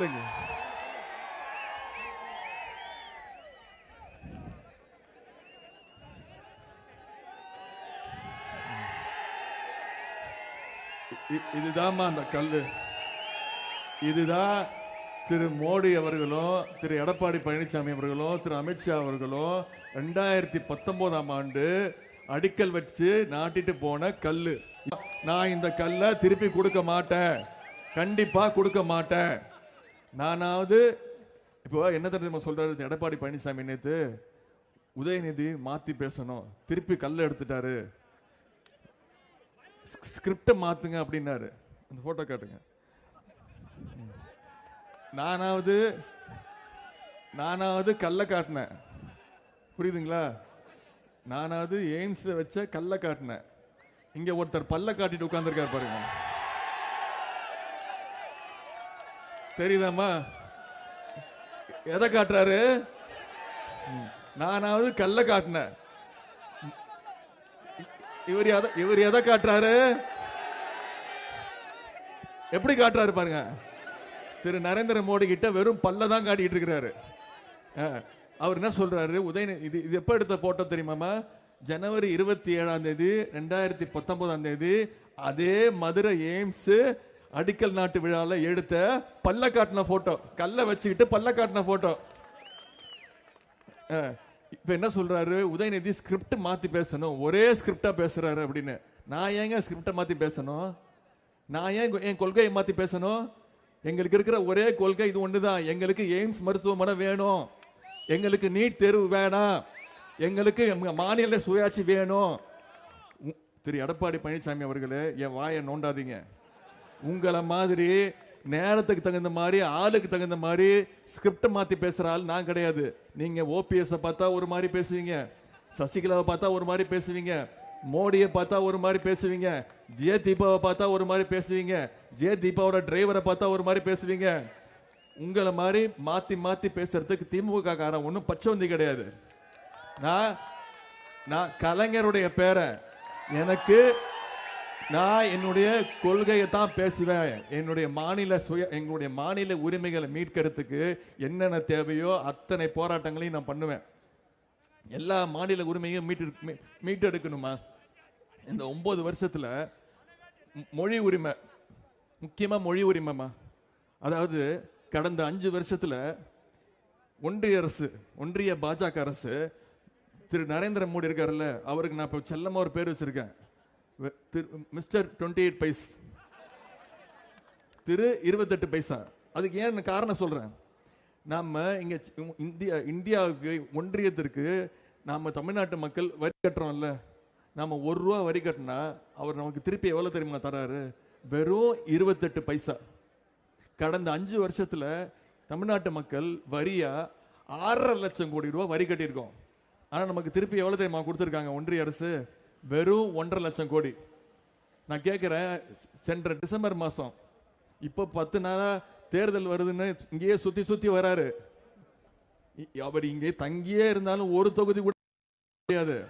சொல்லுங்க. இதுதாம்மா அந்த கல் இதுதான் திரு மோடி அவர்களும் திரு எடப்பாடி பழனிசாமி அவர்களும் திரு அமித்ஷா அவர்களும் ரெண்டாயிரத்தி பத்தொன்பதாம் ஆண்டு அடிக்கல் வச்சு நாட்டிட்டு போன கல்லு. நான் இந்த கல்லை திருப்பி கொடுக்க மாட்டேன். கண்டிப்பா கொடுக்க மாட்டேன். நானாவது இப்போ என்ன தெரியுமா சொல்றாரு? எடப்பாடி பழனிசாமி நேத்து உதயநிதி மாத்தி பேசணும். திருப்பி கல்லை எடுத்துட்டாரு. ஸ்கிரிப்டை மாத்துங்க அப்படின்னாரு. அந்த போட்டோ காட்டுங்க. நானாவது நானாவது கல்லை காட்டினேன். புரியுதுங்களா? நானாவது எய்ம்ஸ் வச்ச கல்லை காட்டினேன். இங்க ஒருத்தர் பல்ல காட்டிட்டு உட்காந்துருக்காரு பாருங்க. தெரியுதாம்மா? எதை காட்டுறாரு? நானாவது கல்ல காட்டினேன். இவர் எதை இவர் எதை காட்டுறாரு? எப்படி காட்டுறாரு பாருங்க. திரு நரேந்திர மோடி கிட்ட வெறும் பல்ல தான் காட்டிட்டு இருக்கிறாரு. அவர் என்ன சொல்றாரு? உதயன் இது இது எப்போ எடுத்த போட்டோ தெரியுமாமா ஜனவரி இருபத்தி ஏழாம் தேதி ரெண்டாயிரத்தி பத்தொன்பதாம் தேதி அதே மதுரை எய்ம்ஸு அடிக்கல் நாட்டு விழால எடுத்த பல்ல காட்டின போட்டோ கல்ல வச்சுக்கிட்டு பல்ல காட்டின போட்டோ இப்போ இப்ப என்ன சொல்றாரு? உதயநிதி ஸ்கிரிப்ட் மாத்தி பேசணும். ஒரே ஸ்கிரிப்டா பேசுறாரு அப்படின்னு. நான் ஏங்க ஸ்கிரிப்டை மாத்தி பேசணும்? நான் ஏன் என் கொள்கையை மாத்தி பேசணும்? எங்களுக்கு இருக்கிற ஒரே கொள்கை இது ஒண்ணுதான். எங்களுக்கு எய்ம்ஸ் மருத்துவமனை வேணும். எங்களுக்கு நீட் தேர்வு வேணாம். எங்களுக்கு மாநில சுயாட்சி வேணும். திரு எடப்பாடி பழனிசாமி அவர்களே என் வாயை நோண்டாதீங்க. உங்களை மாதிரி நேரத்துக்கு தகுந்த மாதிரி ஆளுக்கு தகுந்த மாதிரி ஸ்கிரிப்ட் மாத்தி பேசுற ஆள் நான் கிடையாது. நீங்க ஓபிஎஸ் பார்த்தா ஒரு மாதிரி பேசுவீங்க. சசிகலாவை பார்த்தா ஒரு மாதிரி பேசுவீங்க. மோடியை பார்த்தா ஒரு மாதிரி பேசுவீங்க. ஜே தீபாவை பார்த்தா ஒரு மாதிரி பேசுவீங்க. ஜே தீபாவோட டிரைவரை பார்த்தா ஒரு மாதிரி பேசுவீங்க. உங்களை மாதிரி மாத்தி மாத்தி பேசுறதுக்கு திமுக காரன் ஒன்றும் பச்சவந்தி கிடையாது. நான் நான் கலைஞருடைய பேரை எனக்கு நான் என்னுடைய கொள்கையை தான் பேசுவேன். என்னுடைய மாநில சுய எங்களுடைய மாநில உரிமைகளை மீட்கிறதுக்கு என்னென்ன தேவையோ அத்தனை போராட்டங்களையும் நான் பண்ணுவேன். எல்லா மாநில உரிமையும் மீட்டு மீட்டெடுக்கணுமா? இந்த ஒம்பது வருஷத்தில் மொழி உரிமை முக்கியமாக மொழி உரிமைமா அதாவது கடந்த அஞ்சு வருஷத்தில் ஒன்றிய அரசு ஒன்றிய பாஜக அரசு திரு நரேந்திர மோடி இருக்காருல்ல அவருக்கு நான் இப்போ செல்லமாக ஒரு பேர் வச்சுருக்கேன். மிஸ்டர் டுவெண்ட்டி எயிட் பைஸ் திரு இருபத்தெட்டு பைசா. அதுக்கு ஏன் காரணம் சொல்கிறேன் நாம் இங்கே இந்தியா இந்தியாவுக்கு ஒன்றியத்திற்கு நாம் தமிழ்நாட்டு மக்கள் வரி கட்டுறோம்ல. நாம் ஒரு ரூபா வரி கட்டினா அவர் நமக்கு திருப்பி எவ்வளோ தெரியுமா தராரு? வெறும் இருபத்தெட்டு பைசா. கடந்த அஞ்சு வருஷத்தில் தமிழ்நாட்டு மக்கள் வரியாக ஆறரை லட்சம் கோடி ரூபா வரி கட்டியிருக்கோம். ஆனால் நமக்கு திருப்பி எவ்வளோ தெரியுமா கொடுத்துருக்காங்க ஒன்றிய அரசு? வெறும் ஒன்றரை லட்சம் கோடி. நான் கேட்குறேன் சென்ற டிசம்பர் மாதம் இப்போ பத்து நாளாக தேர்தல் வருதுன்னு இங்கேயே சுற்றி சுற்றி வராரு. இ- அவர் இங்கே தங்கியே இருந்தாலும் ஒரு தொகுதி கூட முடியாது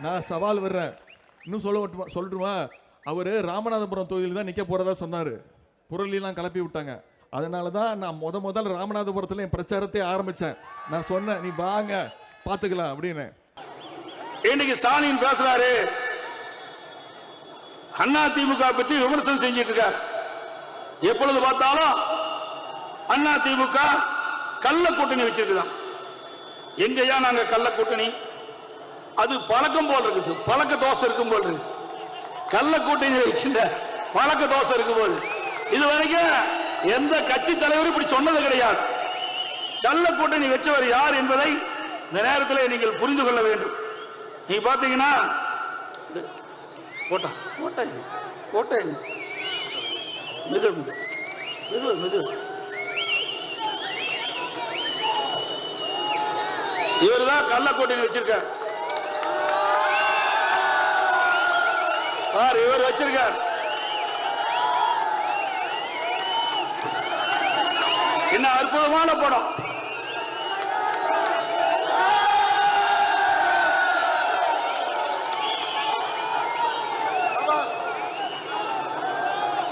நான் சவால் வர்றேன் இன்னும் சொல்ல விட்டுமா- அவர் ராமநாதபுரம் தொகுதியில் தான் நிற்க போகிறதா சொன்னார். புரளிலாம் கிளப்பி விட்டாங்க. அதனால தான் நான் முத முதல் ராமநாதபுரத்தில் என் பிரச்சாரத்தை ஆரம்பித்தேன் நான் சொன்னேன் நீ வாங்க பார்த்துக்கலாம் அப்படின்னு. இன்னைக்கு ஸ்டாலின் பேசுறாரு. அண்ணா திமுக பற்றி விமர்சனம் செஞ்சிட்டு இருக்கார். எப்பொழுது பார்த்தாலும் அண்ணா திமுக கள்ள கூட்டணி வச்சிருக்குதான். எங்கயா நாங்க கள்ள கூட்டணி? அது பழக்கம் போல் இருக்குது. பழக்க தோசை இருக்கும் போல் இருக்கு கள்ள கூட்டணி வைக்கின்ற பழக்க தோசை இருக்கும் போது. இது வரைக்கும் எந்த கட்சி தலைவரும் இப்படி சொன்னது கிடையாது. கள்ள கூட்டணி வச்சவர் யார் என்பதை இந்த நேரத்தில் நீங்கள் புரிந்து கொள்ள வேண்டும். நீ பாத்தீங்கன்னா கோட்டா கோட்டா இல்லை. கோட்டா மிது மிது மிது மெது இவர் தான் கள்ள வச்சிருக்கார். பார் இவர் வச்சிருக்கார். என்ன அற்புதமான படம்.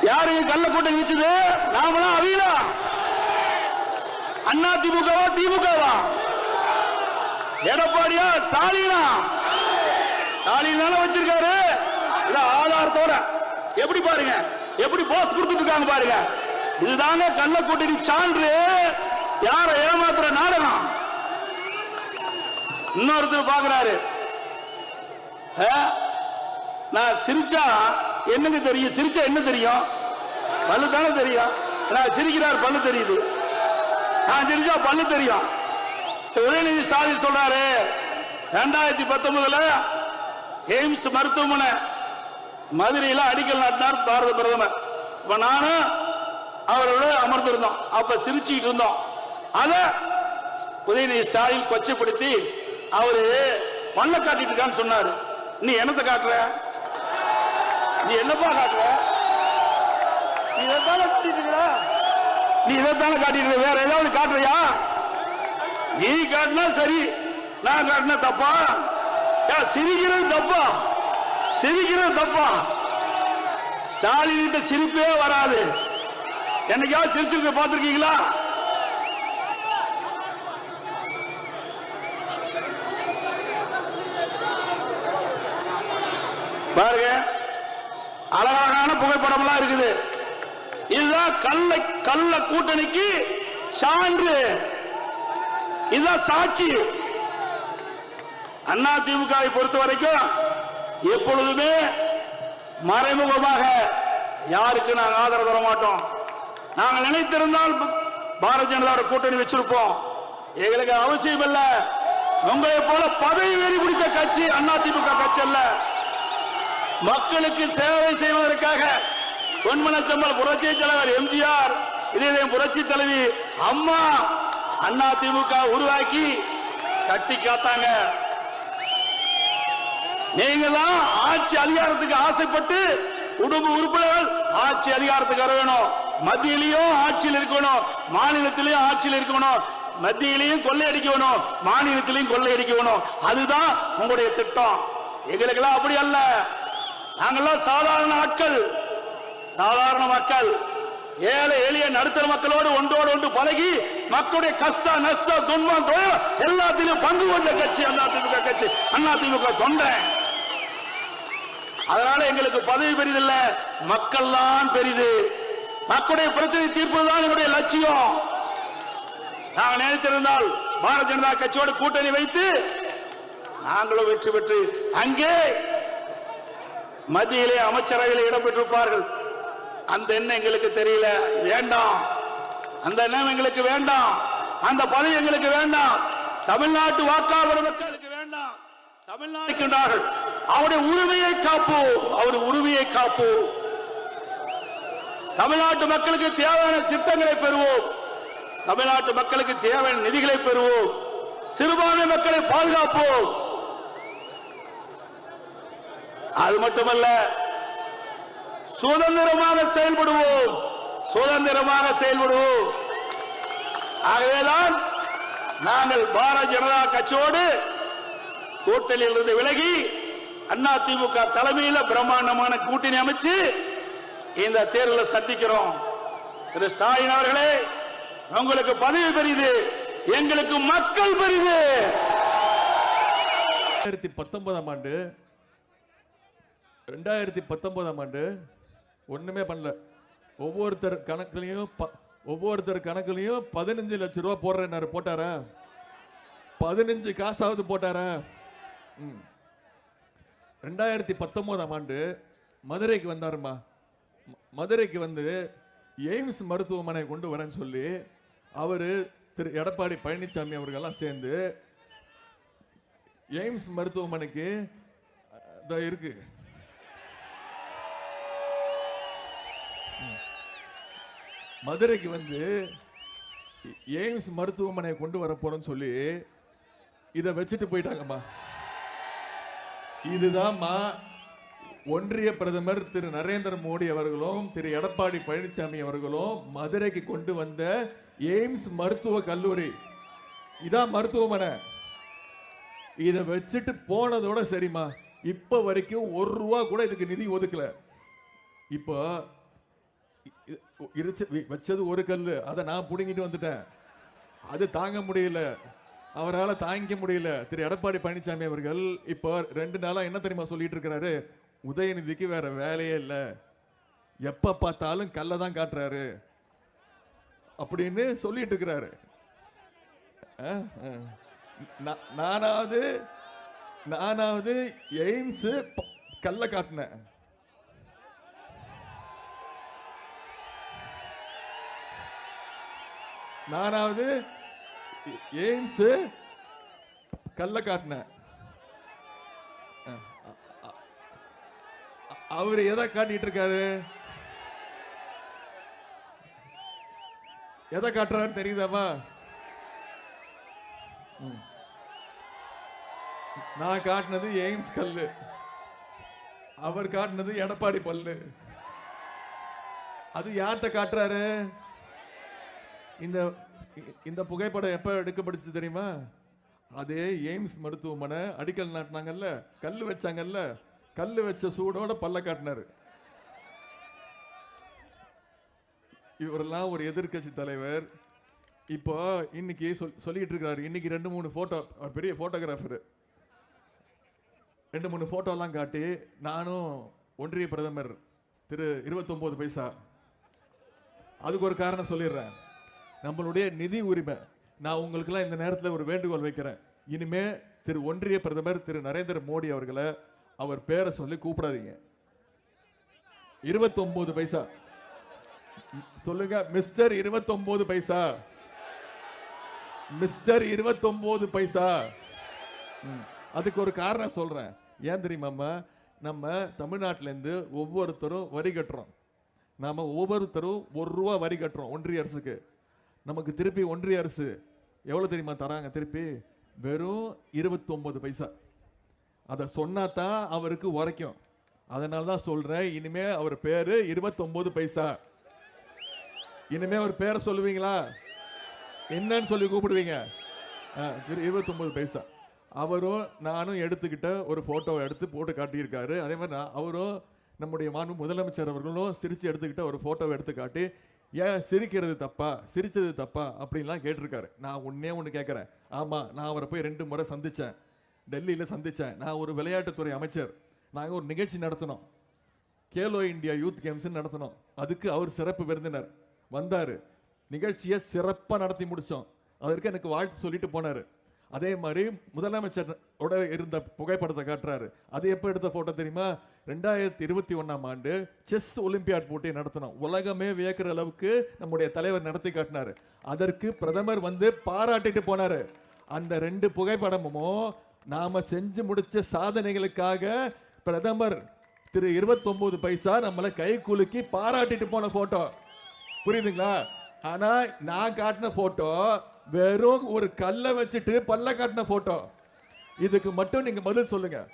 யாரு கள்ள கூட்டணி வச்சது நாமளா அவீலா அண்ணா திமுகவா திமுகவா? எடப்பாடியா ஸ்டாலினா? ஸ்டாலின் வச்சிருக்காரு. இல்ல ஆதாரத்தோட. எப்படி பாருங்க? எப்படி போஸ் கொடுத்துட்டு இருக்காங்க பாருங்க. இதுதாங்க கள்ள கூட்டணி சான்று. யார ஏமாத்துற நாடகம்? இன்னொருத்தர் பாக்குறாரு. ஆ? நான் சிரிச்சா என்னங்க தெரியும்? சிரிச்சா என்ன தெரியும்? பல்லு தானே தெரியும்? நான் சிரிக்கிறார் பல்லு தெரியுது. நான் சிரிச்சா பல்லு தெரியும். உதயநிதி ஸ்டாலின் சொல்றாரு ரெண்டாயிரத்தி பத்தொன்பதுல எய்ம்ஸ் மருத்துவமனை மதுரையில அடிக்கல் நாட்டினார் பாரத பிரதமர். இப்ப நானும் அவரோட அமர்ந்திருந்தோம். அப்ப சிரிச்சுக்கிட்டு இருந்தோம். அத உதயநிதி ஸ்டாலின் கொச்சைப்படுத்தி அவரு பல்ல காட்டிட்டு இருக்கான்னு சொன்னாரு. நீ என்னத்தை காட்டுற? நீ என்னப்பா காட்டுற? இதைத்தானே காட்டிட்டு இருக்கிற நீ இதைத்தானே காட்டிட்டு இருக்க? வேற ஏதாவது காட்டுறியா? நீ காட்டினா சரி நான் காட்டினா தப்பா? ஏன் சிரிக்கிறது தப்பா? சிரிக்கிறது தப்பா? ஸ்டாலின் சிரிப்பே வராது. என்னைக்காவது சிரிச்சிருக்க பார்த்திருக்கீங்களா? பாருங்க அழகான புகைப்படம் எல்லாம் இருக்குது. இதுதான் கள்ள கள்ள கூட்டணிக்கு சான்று. இதுதான் சாட்சி. அண்ணா திமுகவை பொறுத்த வரைக்கும் எப்பொழுதுமே மறைமுகமாக யாருக்கு நாங்கள் ஆதரவு தர மாட்டோம். நாங்கள் நினைத்திருந்தால் பாரதிய ஜனதாவோட கூட்டணி வச்சிருப்போம். எங்களுக்கு அவசியம் இல்ல. உங்களை போல பதவி வெறி பிடித்த கட்சி அண்ணா கட்சி அல்ல. மக்களுக்கு சேவை செய்வதற்காக பொன்மனச்சம்பல் புரட்சி தலைவர் எம்ஜிஆர் இதே புரட்சி தலைவி அம்மா அண்ணா திமுக உருவாக்கி கட்டி காத்தாங்க. நீங்க ஆட்சி அதிகாரத்துக்கு ஆசைப்பட்டு குடும்ப உறுப்பினர்கள் ஆட்சி அதிகாரத்துக்கு வர வேணும். மத்தியிலையும் ஆட்சியில் இருக்கணும் மாநிலத்திலையும் ஆட்சியில் இருக்கணும். மத்தியிலையும் கொள்ளையடிக்கணும் மாநிலத்திலையும் கொள்ளையடிக்கணும் அதுதான் உங்களுடைய திட்டம். எங்களுக்கெல்லாம் அப்படி அல்ல. நாங்கெல்லாம் சாதாரண ஆட்கள். சாதாரண மக்கள் ஏழை எளிய நடுத்தர மக்களோடு ஒன்றோடு ஒன்று பழகி மக்களுடைய கஷ்ட நஷ்ட துன்பம் எல்லாத்திலும் பங்கு கொண்ட கட்சி அண்ணா திமுக கட்சி அண்ணா திமுக தொண்டை. அதனால எங்களுக்கு பதவி பெரிதில்ல. மக்கள் தான் பெரிது. மக்களுடைய பிரச்சனை தீர்ப்பதுதான் எங்களுடைய லட்சியம். நாங்கள் நினைத்திருந்தால் பாரதிய ஜனதா கட்சியோடு கூட்டணி வைத்து நாங்களும் வெற்றி பெற்று அங்கே மத்தியிலே அமைச்சரவையில் இடம்பெற்றிருப்பார்கள் அந்த எண்ணம் எங்களுக்கு தெரியல. வேண்டாம். அந்த எண்ணம் எங்களுக்கு வேண்டாம். அந்த பதவி எங்களுக்கு வேண்டாம். தமிழ்நாட்டு வாக்காளர் மக்களுக்கு வேண்டாம். தமிழ்நாடுக்கின்றார்கள் அவருடைய உரிமையை காப்போம். அவருடைய உரிமையை காப்போ தமிழ்நாட்டு மக்களுக்கு தேவையான திட்டங்களை பெறுவோம். தமிழ்நாட்டு மக்களுக்கு தேவையான நிதிகளை பெறுவோம். சிறுபான்மை மக்களை பாதுகாப்போம். அது மட்டுமல்ல சுதந்திரமாக செயல்படுவோம். சுதந்திரமாக செயல்படுவோம். ஆகவேதான் நாங்கள் பாரதிய ஜனதா கட்சியோடு கூட்டணியில் இருந்து விலகி அண்ணா திமுக தலைமையில பிரம்மாண்டமான கூட்டணி அமைச்சு இந்த தேர்தலை சந்திக்கிறோம். திரு ஸ்டாலின் அவர்களே உங்களுக்கு பதவி பெரிது எங்களுக்கு மக்கள் பெரிது. ரெண்டாயிரத்தி பத்தொன்பதாம் ஆண்டு ரெண்டாயிரத்தி பத்தொன்பதாம் ஆண்டு ஒன்றுமே பண்ணல. ஒவ்வொருத்தர் கணக்குலையும் ப- ஒவ்வொருத்தர் கணக்குலையும் பதினஞ்சு லட்சம் ரூபா போடுறேன்னாரு. போட்டாரா? பதினஞ்சு காசாவது போட்டாரா? ம். ரெண்டாயிரத்தி பத்தொம்போதாம் ஆண்டு மதுரைக்கு வந்தாருமா? மதுரைக்கு வந்து எய்ம்ஸ் மருத்துவமனை கொண்டு வரேன்னு சொல்லி அவர் திரு எடப்பாடி பழனிசாமி அவர்கள்லாம் சேர்ந்து எய்ம்ஸ் மருத்துவமனைக்கு இதோ இருக்கு. மதுரைக்கு வந்து எய்ம்ஸ் மருத்துவமனையை கொண்டு வர போறோம்னு சொல்லி இதை வச்சுட்டு போயிட்டாங்கம்மா. இதுதான்மா ஒன்றிய பிரதமர் திரு நரேந்திர மோடி அவர்களும் திரு எடப்பாடி பழனிசாமி அவர்களும் மதுரைக்கு கொண்டு வந்த எய்ம்ஸ் மருத்துவ கல்லூரி. இதான் மருத்துவமனை. இதை வச்சுட்டு போனதோட சரிம்மா. இப்போ வரைக்கும் ஒரு ரூபா கூட இதுக்கு நிதி ஒதுக்கல. இப்போ இருச்சு வச்சது ஒரு கல் அதை நான் பிடுங்கிட்டு வந்துட்டேன். அது தாங்க முடியல. அவரால் தாங்கிக்க முடியல. திரு. எடப்பாடி பழனிசாமி அவர்கள் இப்போ ரெண்டு நாளாக என்ன தெரியுமா சொல்லிட்டு இருக்கிறாரு? உதயநிதிக்கு வேற வேலையே இல்லை. எப்போ பார்த்தாலும் கல்லை தான் காட்டுறாரு. அப்படின்னு சொல்லிட்டு இருக்கிறாரு. நானாவது நானாவது எய்ம்ஸு கல்லை காட்டினேன். நானாவது எய்ம்ஸ் கல்ல காட்டினேன். அவர் எதை காட்டிட்டு இருக்காரு? எதை காட்டுறான்னு தெரியுதாமா நான் காட்டினது எய்ம்ஸ் கல்லு. அவர் காட்டினது எடப்பாடி பல்லு. அது யார்கிட்ட காட்டுறாரு? இந்த இந்த புகைப்படம் எப்போ எடுக்கப்படுச்சு தெரியுமா? அதே எய்ம்ஸ் மருத்துவமனை அடிக்கல் நாட்டினாங்கல்ல கல் வச்சாங்கல்ல கல் வச்ச சூடோட பல்ல காட்டினாரு. இவரெல்லாம் ஒரு எதிர்க்கட்சி தலைவர். இப்போ இன்னைக்கு சொல் சொல்லிக்கிட்டு இருக்காரு. இன்னைக்கு ரெண்டு மூணு ஃபோட்டோ பெரிய ஃபோட்டோகிராஃபரு ரெண்டு மூணு ஃபோட்டோலாம் காட்டி நானும் ஒன்றிய பிரதமர் திரு 29 பைசா. அதுக்கு ஒரு காரணம் சொல்லிடுறேன். நம்மளுடைய நிதி உரிமை. நான் உங்களுக்கெல்லாம் இந்த நேரத்தில் ஒரு வேண்டுகோள் வைக்கிறேன். இனிமே திரு ஒன்றிய பிரதமர் திரு நரேந்திர மோடி அவர்களை அவர் பேரை சொல்லி கூப்பிடாதீங்க. 29 பைசா. சொல்லுங்க மிஸ்டர் 29 பைசா. மிஸ்டர் 29 பைசா. ம். அதுக்கு ஒரு காரணம் சொல்றேன். ஏன் தெரியுமாம்மா நம்ம தமிழ்நாட்டிலேருந்து ஒவ்வொருத்தரும் வரி கட்டுறோம். நாம் ஒவ்வொருத்தரும் ஒரு ரூபா வரி கட்டுறோம் ஒன்றிய அரசுக்கு. நமக்கு திருப்பி ஒன்றிய அரசு எவ்வளோ தெரியுமா தராங்க? திருப்பி வெறும் 29 பைசா. அதை சொன்னா தான் அவருக்கு உரைக்கும். அதனால தான் சொல்கிறேன் இனிமே அவர் பேர் இருபத்தொம்பது பைசா. இனிமே அவர் பேரை சொல்லுவீங்களா? என்னன்னு சொல்லி கூப்பிடுவீங்க. ஆ, திரு 29 பைசா. அவரும் நானும் எடுத்துக்கிட்ட ஒரு ஃபோட்டோவை எடுத்து போட்டு காட்டியிருக்காரு. அதே மாதிரி நான் அவரும் நம்முடைய மாண்பு முதலமைச்சர் அவர்களும் சிரித்து எடுத்துக்கிட்ட ஒரு ஃபோட்டோவை எடுத்து காட்டி ஏன் சிரிக்கிறது தப்பா? சிரிச்சது தப்பா? அப்படின்லாம் கேட்டிருக்காரு. நான் ஒன்றே ஒன்று கேட்குறேன். ஆமாம் நான் அவரை போய் ரெண்டு முறை சந்தித்தேன் டெல்லியில் சந்தித்தேன் நான் ஒரு விளையாட்டுத்துறை அமைச்சர். நாங்கள் ஒரு நிகழ்ச்சி நடத்தினோம். கேலோ இந்தியா யூத் கேம்ஸ் நடத்தினோம். அதுக்கு அவர் சிறப்பு விருந்தினர். வந்தார். நிகழ்ச்சியை சிறப்பாக நடத்தி முடித்தோம் அதற்கு எனக்கு வாழ்த்து சொல்லிட்டு போனார். அதே மாதிரி முதலமைச்சரோட இருந்த புகைப்படத்தை காட்டுறாரு. அது எப்போ எடுத்த ஃபோட்டோ தெரியுமா? ரெண்டாயிரத்தி இருபத்தி ஒன்றாம் ஆண்டு செஸ் ஒலிம்பியாட் போட்டியை நடத்தினோம். உலகமே வியக்கிற அளவுக்கு நம்முடைய தலைவர் நடத்தி காட்டினார். அதற்கு பிரதமர் வந்து பாராட்டிட்டு போனார். அந்த ரெண்டு புகைப்படமும் நாம் செஞ்சு முடிச்ச சாதனைகளுக்காக பிரதமர் திரு 29 பைசா நம்மளை கை குலுக்கி பாராட்டிட்டு போன ஃபோட்டோ புரியுதுங்களா? ஆனால் நான் காட்டின ஃபோட்டோ வெறும் ஒரு கல்லை வச்சுட்டு பல்ல காட்டின ஃபோட்டோ இதுக்கு மட்டும் நீங்கள் பதில் சொல்லுங்கள்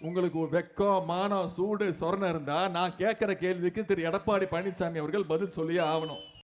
உங்களுக்கு வெக்கம் மானம் சூடு சொரணம் இருந்தா நான் கேட்கிற கேள்விக்கு திரு. எடப்பாடி பழனிசாமி அவர்கள் பதில் சொல்லியே ஆகணும்.